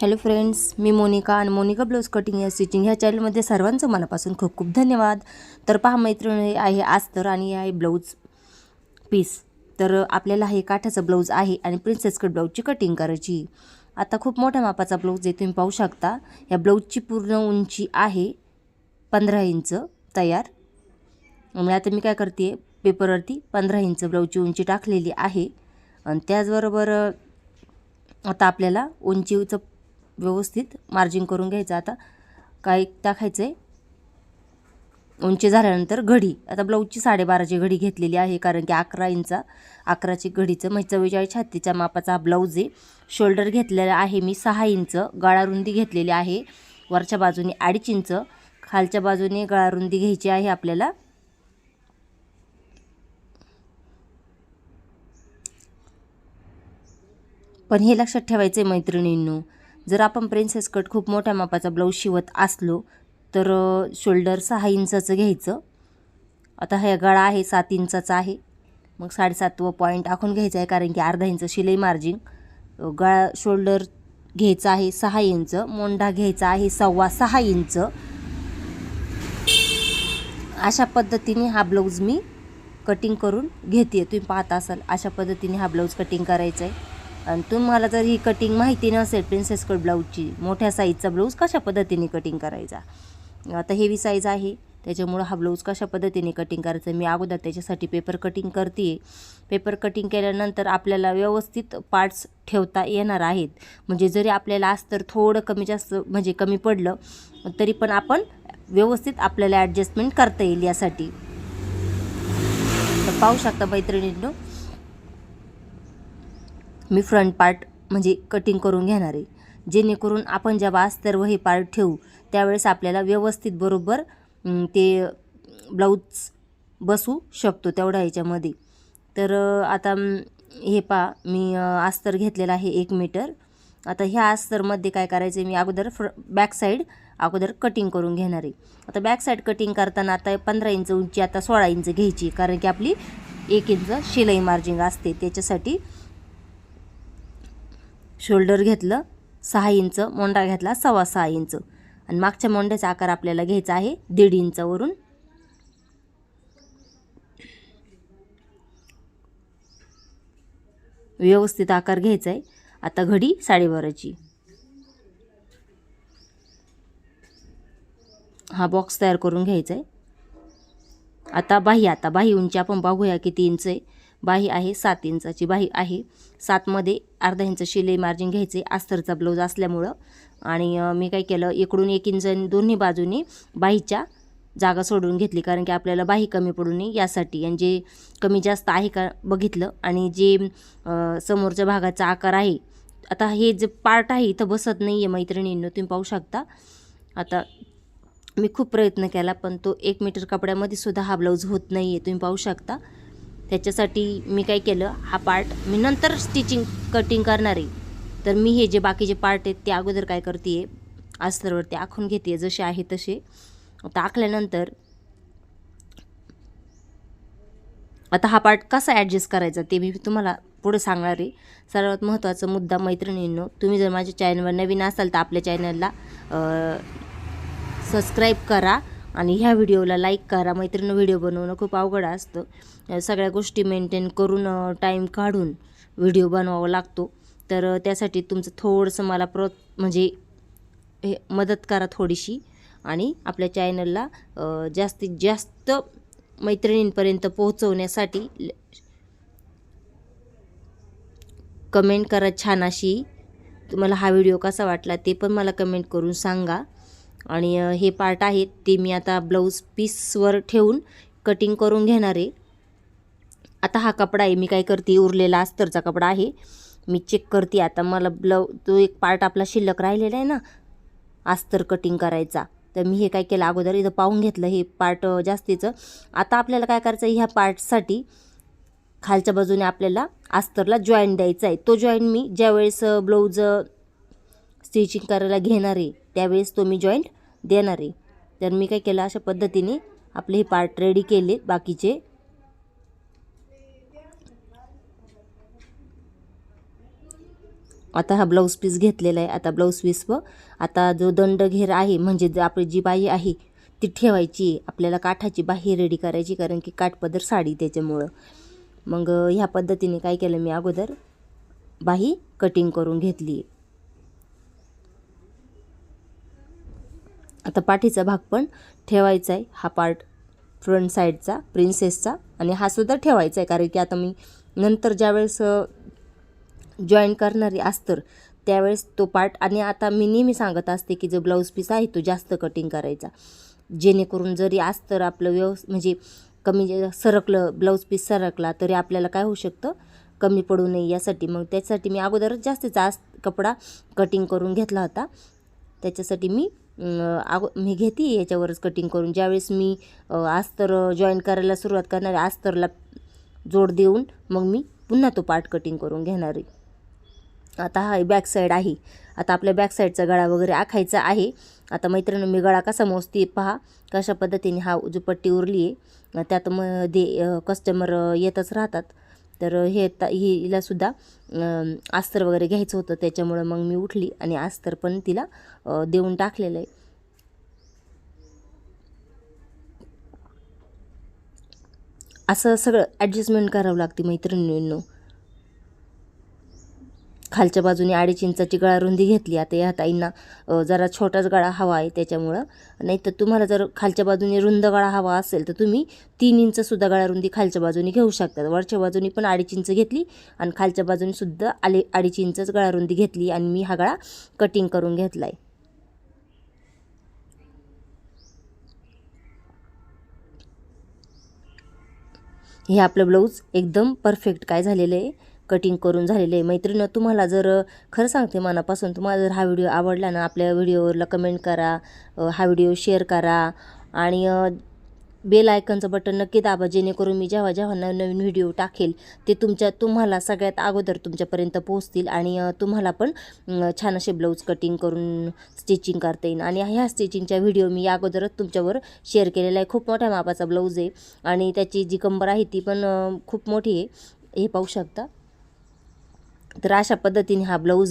Hello friends मी मोनिका आणि Monika blouse cutting या स्टिचिंग ह्या चॅनलमध्ये सर्वांचं मनापासून खूप खूप धन्यवाद. तर पहा मैत्रिणी आहे अस्तर आणि हे आहे ब्लाऊज पीस तर आपल्याला हे काठाचं ब्लाऊज आहे आणि प्रिन्सेस कट ब्लाऊजची कटिंग करायची. आता खूप मोठ्या मापाचा ब्लाऊज आहे तुम्ही पाहू शकता. या ब्लाऊजची पूर्ण उंची आहे पंधरा इंच तयार. म्हणजे आता मी काय करते पेपरवरती पंधरा इंच ब्लाऊजची उंची टाकलेली आहे. आणि त्याचबरोबर आता आपल्याला उंचीचं व्यवस्थित मार्जिन करून घ्यायचं. आता काय टाकायचं आहे उंची झाल्यानंतर घडी. आता ब्लाऊजची साडेबाराची घडी घेतलेली आहे कारण की अकरा इंचा अकराची घडीचं म्हणजे चव्वेचाळीस छातीच्या मापाचा हा ब्लाऊज आहे. शोल्डर घेतलेला आहे मी सहा इंच गळारुंदी घेतलेली आहे. वरच्या बाजूने अडीच इंच खालच्या बाजूने गळारुंदी घ्यायची आहे आपल्याला. पण हे लक्षात ठेवायचं आहे मैत्रिणींनो जर आपण प्रिन्सेस कट खूप मोठ्या मापाचा ब्लाऊज शिवत असलो तर शोल्डर सहा इंचाचं घ्यायचं. आता हा गळा आहे सात इंचाचा आहे. मग साडेसातवं पॉईंट आखून घ्यायचं आहे कारण की अर्धा इंच शिलाई मार्जिन गळा शोल्डर घ्यायचा आहे सहा इंच मोंढा घ्यायचा आहे सव्वा सहा इंच. अशा पद्धतीने हा ब्लाऊज मी कटिंग करून घेते. तुम्ही पाहत असाल अशा पद्धतीने हा ब्लाऊज कटिंग करायचा आहे. आणि तुम्हाला जर ही कटिंग माहिती नसेल प्रिन्सेस कट ब्लाऊजची मोठ्या साईजचा ब्लाऊज कशा पद्धतीने कटिंग करायचा? आता हेवी साईज आहे त्याच्यामुळं हा ब्लाऊज कशा पद्धतीने कटिंग करायचं? मी अगोदर त्याच्यासाठी पेपर कटिंग करते पेपर कटिंग केल्यानंतर आपल्याला व्यवस्थित पार्ट्स ठेवता येणार आहेत. म्हणजे जरी आपल्याला अस्तर थोडं कमी जास्त म्हणजे कमी पडलं तरी पण आपण व्यवस्थित आपल्याला ॲडजस्टमेंट करता येईल यासाठी. तर पाहू शकता मैत्रिणींनो मी फ्रंट पार्ट म्हणजे कटिंग करून घेणार आहे. जेणेकरून आपण जेव्हा अस्तरव हे पार्ट ठेवू त्यावेळेस आपल्याला व्यवस्थित बरोबर ते ब्लाऊज बसू शकतो तेवढ्या ह्याच्यामध्ये. तर आता हे पा मी अस्तर घेतलेला आहे एक मीटर आता ह्या अस्तरमध्ये काय करायचं मी अगोदर फ्र बॅक साईड अगोदर कटिंग करून घेणार आहे. आता बॅक साईड कटिंग करताना आता पंधरा इंच उंची आता सोळा इंच घ्यायची कारण की आपली एक इंच शिलाई मार्जिंग असते त्याच्यासाठी शोल्डर घेतलं सहा इंच मोंडा घेतला सव्वा सहा इंच. आणि मागच्या मोंड्याचा आकार आपल्याला घ्यायचा आहे दीड इंचवरून व्यवस्थित आकार घ्यायचा आहे आता घडी साडेबाराची. हा बॉक्स तयार करून घ्यायचा आहे आता बाही आता बाही उंची आपण बघूया किती इंच आहे बाही आहे सात इंचाची बाही आहे. सातमध्ये अर्धा इंच शिलाई मार्जिन घ्यायचे अस्तरचा ब्लाऊज असल्यामुळं. आणि मी काय केलं इकडून एक इंच दोन्ही बाजूनी बाहीच्या जागा सोडून घेतली. कारण की आपल्याला बाही कमी पडू नये यासाठी. आणि जे कमी जास्त आहे का बघितलं. आणि जे समोरच्या भागाचा आकार आहे आता हे जे पार्ट आहे इथं बसत नाही आहे मैत्रिणींनो तुम्ही पाहू शकता. आता मी खूप प्रयत्न केला पण तो एक मीटर कपड्यामध्ये सुद्धा हा ब्लाऊज होत नाही आहे तुम्ही पाहू शकता. त्याच्यासाठी मी काय केलं हा पार्ट मी नंतर स्टिचिंग कटिंग करणार आहे. तर मी हे जे बाकीचे पार्ट आहेत ते अगोदर काय करते आहे अस्तरवरती आखून घेते जसे आहे तसे. आता आखल्यानंतर आता हा पार्ट कसा ॲडजस्ट करायचा ते मी तुम्हाला पुढे सांगणार आहे. सर्वात महत्त्वाचा मुद्दा मैत्रिणींनो तुम्ही जर माझ्या चॅनलवर नवीन असाल तर आपल्या चॅनलला सबस्क्राईब करा. आणि ह्या व्हिडिओला लाईक करा मैत्रिणी व्हिडिओ बनवणं खूप अवघड असतं. सगळ्या गोष्टी मेंटेन करून टाईम काढून व्हिडिओ बनवावा लागतो. तर त्यासाठी तुमचं थोडंसं मला प्रो म्हणजे हे मदत करा थोडीशी. आणि आपल्या चॅनलला जास्तीत जास्त मैत्रिणींपर्यंत पोहोचवण्यासाठी कमेंट करा छान अशी. तुम्हाला हा व्हिडिओ कसा वाटला ते पण मला कमेंट करून सांगा. आणि हे पार्ट आहेत ते मी आता ब्लाऊज पीसवर ठेवून कटिंग करून घेणार आहे. आता हा कपडा आहे मी काय करते उरलेला अस्तरचा कपडा आहे. मी चेक करते आता मला ब्लाऊ तो एक पार्ट आपला शिल्लक राहिलेला आहे ना अस्तर कटिंग करायचा. तर मी हे काय केलं अगोदर इथं पाहून घेतलं हे पार्ट जास्तीचं. आता आपल्याला काय करायचं ह्या पार्टसाठी खालच्या बाजूने आपल्याला अस्तरला जॉईंट द्यायचा आहे. तो जॉईंट मी ज्यावेळेस ब्लाऊज स्टिचिंग करायला घेणार आहे त्यावेळेस तो मी जॉईंट देणार. आहे तर मी काय केलं अशा पद्धतीने आपले हे पार्ट रेडी केले बाकीचे. आता हा ब्लाऊज पीस घेतलेला आहे. आता ब्लाऊज पीस व आता जो दंड घेर आहे म्हणजे आपली जी बाई आहे ती ठेवायची आहे. आपल्याला काठाची बाही रेडी करायची कारण की काठपदर साडी त्याच्यामुळं. मग ह्या पद्धतीने काय केलं मी अगोदर? बाही कटिंग करून घेतली आता पाठीचा भाग पण ठेवायचा आहे. हा पार्ट फ्रंट साईडचा प्रिन्सेसचा आणि हा सुद्धा ठेवायचा आहे कारण की आता मी नंतर ज्यावेळेस जॉईन करणारी अस्तर त्यावेळेस तो पार्ट आणि आता मी नेहमी सांगत असते की जो ब्लाऊज पीस आहे तो जास्त कटिंग करायचा. जेणेकरून जरी अस्तर आपलं व्यवस् म्हणजे कमी जे सरकलं ब्लाऊज पीस सरकला तरी आपल्याला काय होऊ शकतं? कमी पडू नये यासाठी. मग त्याच्यासाठी मी अगोदरच जास्तीचा आस कपडा कटिंग करून घेतला होता. त्याच्यासाठी मी अगो मी घेते याच्यावरच कटिंग करून. ज्यावेळेस मी आस्तर जॉईन करायला सुरुवात करणार आहे अस्तरला जोड देऊन मग मी पुन्हा तो पार्ट कटिंग करून घेणार आहे. आता हा बॅक साईड आहे. आता आपल्या बॅक साईडचा गळा वगैरे आखायचा आहे. आता मैत्रिणी मी गळा कसा मोजते पहा. कशा पद्धतीने हा जो पट्टी उरली आहे त्यात मध्ये कस्टमर येतच राहतात. तर हे ता ही हिलासुद्धा अस्तर वगैरे घ्यायचं होतं. त्याच्यामुळं मग मी उठली आणि अस्तर पण तिला देऊन टाकलेलं आहे. असं सगळं ॲडजस्टमेंट करावं लागते मैत्रिणींनो. खालच्या बाजूने अडीच इंचाची गळा रुंदी घेतली. आता या ताईंना जरा छोटाच गळा हवा आहे त्याच्यामुळं. नाही तर तुम्हाला जर खालच्या बाजूने रुंद गळा हवा असेल तर तुम्ही तीन इंचसुद्धा गळा रुंदी खालच्या बाजूने घेऊ शकतात वरच्या बाजूने पण अडीच इंच घेतली आणि खालच्या बाजूने सुद्धा आले अडीच इंचच गळा रुंदी घेतली आणि मी हा गळा कटिंग करून घेतला आहे हे आपलं ब्लाऊज एकदम परफेक्ट काय झालेलं आहे. कटिंग करून झालेलं आहे. मैत्रिणं तुम्हाला जर खरं सांगते मनापासून तुम्हाला जर हा व्हिडिओ आवडला ना आपल्या व्हिडिओवरला कमेंट करा हा व्हिडिओ शेअर करा आणि बेल आयकनचं बटन नक्की दाबा जेणेकरून मी जेव्हा जेव्हा नवीन नवीन व्हिडिओ टाकेल ते तुमच्या तुम्हाला सगळ्यात अगोदर तुमच्यापर्यंत पोहोचतील आणि तुम्हाला पण छान असे ब्लाऊज कटिंग करून स्टिचिंग करता येईल. आणि ह्या स्टिचिंगच्या व्हिडिओ मी या अगोदरच तुमच्यावर शेअर केलेला आहे. खूप मोठ्या मापाचा ब्लाऊज आहे आणि त्याची जी कंबर आहे ती पण खूप मोठी आहे. हे पाहू शकता. तर अशा पद्धतीने हा ब्लाऊज